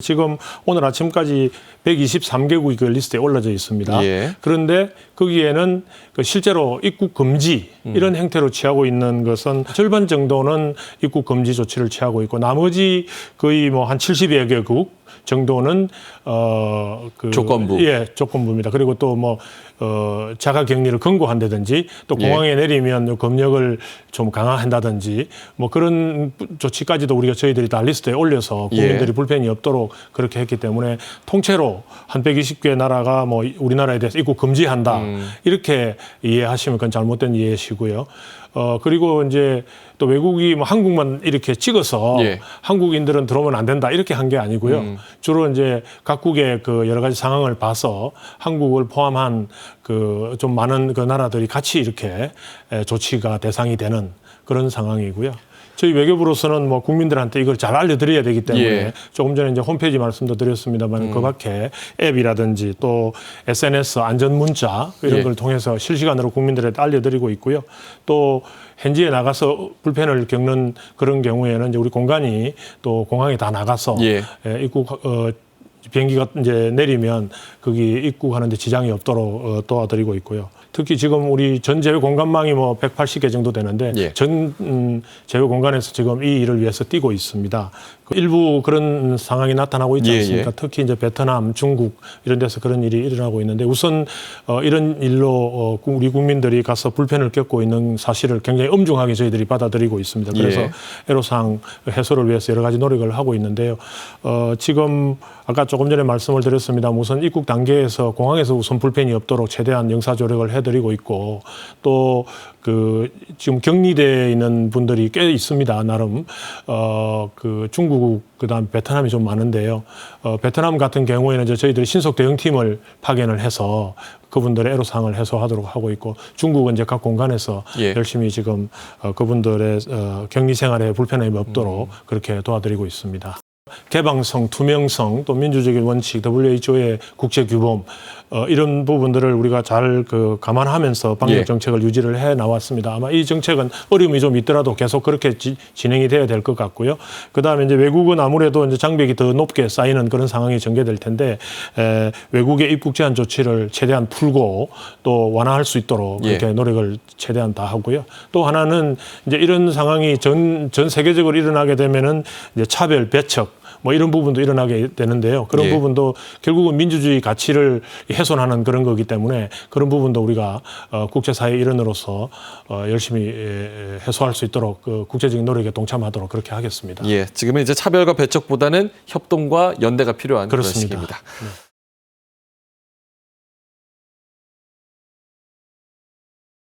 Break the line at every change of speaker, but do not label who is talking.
지금 오늘 아침까지 123개국이 그 리스트에 올라져 있습니다.
예.
그런데 거기에는 그 실제로 입국 금지
음.
이런 행태로 취하고 있는 것은 절반 정도는 입국 금지 조치를 취하고 있고 나머지 거의 뭐 한 70여 개국 정도는 어 그
조건부.
예 조건부입니다. 그리고 또 뭐 어, 자가 격리를 권고한다든지 또
예.
공항에 내리면 검역을 좀 강화한다든지 뭐 그런 조치까지도 우리가 저희들이 다 리스트에 올려서
예.
국민들이 불편이 없도록 그렇게 했기 때문에 통째로 한 120개 나라가 뭐 우리나라에 대해서 입국 금지한다
음.
이렇게 이해하시면 그건 잘못된 이해시고요. 어 그리고 이제 또 외국이 뭐 한국만 이렇게 찍어서
예.
한국인들은 들어오면 안 된다 이렇게 한 게 아니고요.
음.
주로 이제 각국의 그 여러 가지 상황을 봐서 한국을 포함한 그 좀 많은 그 나라들이 같이 이렇게 에, 조치가 대상이 되는 그런 상황이고요. 저희 외교부로서는 뭐 국민들한테 이걸 잘 알려드려야 되기 때문에
예.
조금 전에 이제 홈페이지 말씀도 드렸습니다만 그 밖에 앱이라든지 또 SNS 안전 문자 이런
예.
걸 통해서 실시간으로 국민들한테 알려드리고 있고요. 또 현지에 나가서 불편을 겪는 그런 경우에는 이제 우리 공간이 또 공항에 다 나가서
예.
예, 입국 어, 비행기가 이제 내리면 거기 입국하는데 지장이 없도록 어, 도와드리고 있고요. 특히 지금 우리 전 제외 공간망이 뭐 180개 정도 되는데
예.
전 음, 제외 공간에서 지금 이 일을 위해서 뛰고 있습니다. 그 일부 그런 상황이 나타나고 있지
예,
않습니까?
예.
특히 이제 베트남, 중국 이런 데서 그런 일이 일어나고 있는데 우선 어, 이런 일로 어, 우리 국민들이 가서 불편을 겪고 있는 사실을 굉장히 엄중하게 저희들이 받아들이고 있습니다. 그래서
예.
애로사항 해소를 위해서 여러 가지 노력을 하고 있는데요. 어, 지금 아까 조금 전에 말씀을 드렸습니다. 우선 입국 단계에서 공항에서 우선 불편이 없도록 최대한 영사 조력을 해드 리고 있고 또 그 지금 격리돼 있는 분들이 꽤 있습니다. 나름 어 그 중국 그다음 베트남이 좀 많은데요. 어 베트남 같은 경우에는 이제 저희들이 신속 대응팀을 파견을 해서 그분들의 애로사항을 해소하도록 하고 있고 중국은 이제 각 공간에서
예.
열심히 지금 어, 그분들의 어, 격리 생활에 불편함이 없도록 그렇게 도와드리고 있습니다. 개방성, 투명성, 또 민주적인 원칙, WHO의 국제 규범 어, 이런 부분들을 우리가 잘 그 감안하면서 방역
예.
정책을 유지를 해 나왔습니다. 아마 이 정책은 어려움이 좀 있더라도 계속 그렇게 지, 진행이 돼야 될 것 같고요. 그 다음에 이제 외국은 아무래도 이제 장벽이 더 높게 쌓이는 그런 상황이 전개될 텐데 에, 외국의 입국 제한 조치를 최대한 풀고 또 완화할 수 있도록
예.
그렇게 노력을 최대한 다 하고요. 또 하나는 이제 이런 상황이 전, 전 세계적으로 일어나게 되면은 이제 차별, 배척 뭐 이런 부분도 일어나게 되는데요. 그런
예.
부분도 결국은 민주주의 가치를 훼손하는 그런 거기 때문에 그런 부분도 우리가 어, 국제사회 일원으로서 어, 열심히 에, 해소할 수 있도록 그 국제적인 노력에 동참하도록 그렇게 하겠습니다.
예, 지금은 이제 차별과 배척보다는 협동과 연대가 필요한 그런
그렇습니다.
시기입니다.
네.